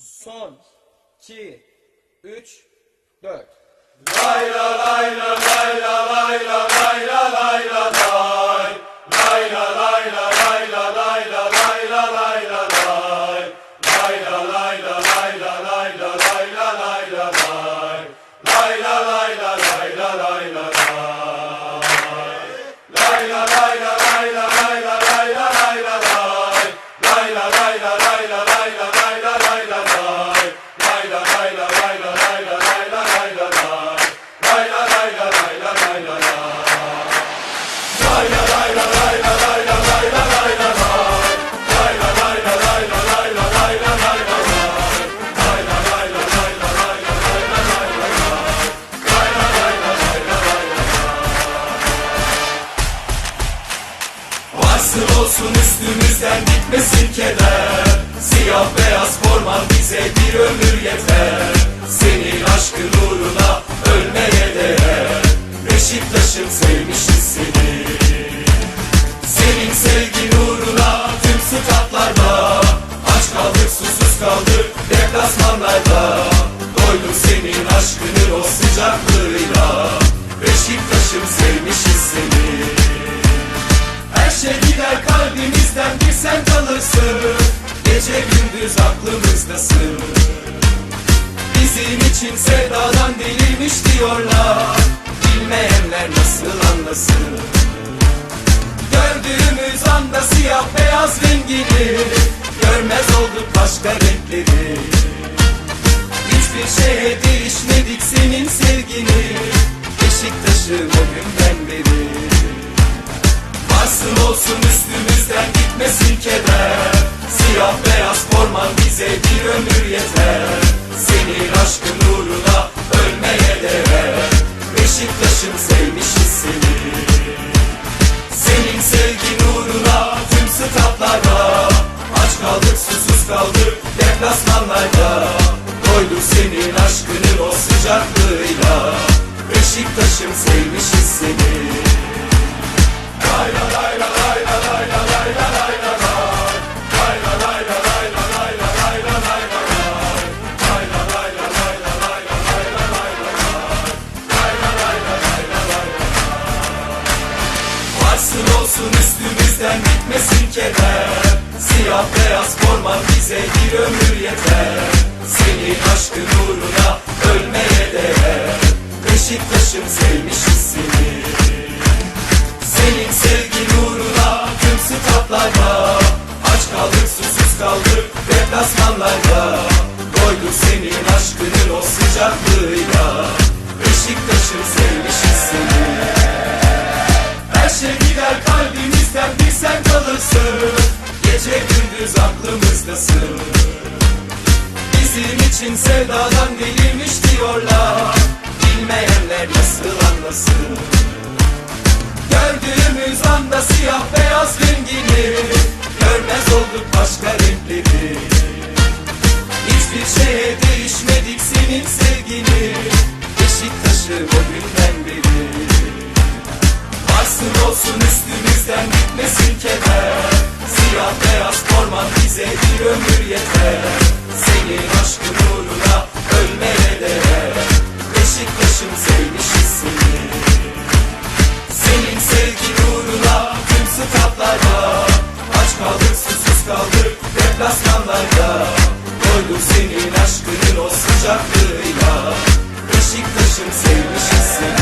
Son 2 3 4 Varsın olsun üstümüzden gitmesin keder Siyah beyaz forman bize bir ömür yeter. Senin aşkın uğruna ölmeye değer. Beşiktaş'ım sevmişiz seni. Senin sevgin uğruna tüm statlarda. Aç kaldık susuz kaldık deplasmanlarda. Doydum senin aşkının o sıcaklığıyla. Beşiktaş'ım sevmişiz seni kalbimizden bir sen kalırsın. Gece gündüz aklımızdasın. Bizim için sevdadan delirmiş diyorlar. Bilmeyenler nasıl anlasın? Gördüğümüz anda siyah beyaz rengini Görmez olduk başka renkleri. Hiçbir şeye değişmedik senin sevgini. Beşiktaş'ım o günden beri Varsın olsun üstümüzden gitmesin keder. Siyah beyaz forman bize bir ömür yeter. Senin aşkın uğruna ölmeye değer. Beşiktaş'ım sevmişiz seni. Senin sevgin uğruna tüm statlarda. Aç kaldık susuz kaldık deplasmanlarda. Doyduk senin aşkının o sıcaklığıyla. Beşiktaş'ım sevmişiz Varsın olsun üstümüzden gitmesin keder. Siyah beyaz forman bize bir ömür yeter. Senin aşkın uğruna ölmeye değer. Beşiktaş'ım sevmişiz seni. Senin sevgin uğruna tüm statlarda Aç kaldık susuz kaldık deplasmanlarda. Doyduk senin aşkının o sıcaklığıyla. Beşiktaş'ım sevmişiz seni her şey gider kalbimizden bir sen kalırsın. Gece gündüz aklımızdasın. Bizim için sevdadan delirmiş diyorlar. Bilmeyenler nasıl anlasın? Gördüğümüz anda siyah beyaz rengini Görmez olduk başka renkleri. Hiçbir şeye değişmedik senin sevgini. Beşiktaş'ım o günden beri olsun üstümüzden gitmesin keder Siyah beyaz forman bize bir ömür yeter. Senin aşkın uğruna ölmeye değer Beşiktaş'ım sevmişiz seni Senin sevgin uğruna tüm statlarda Aç kaldık susuz kaldık deplasmanlarda. Doyduk senin aşkının o sıcaklığıyla Beşiktaş'ım sevmişiz seni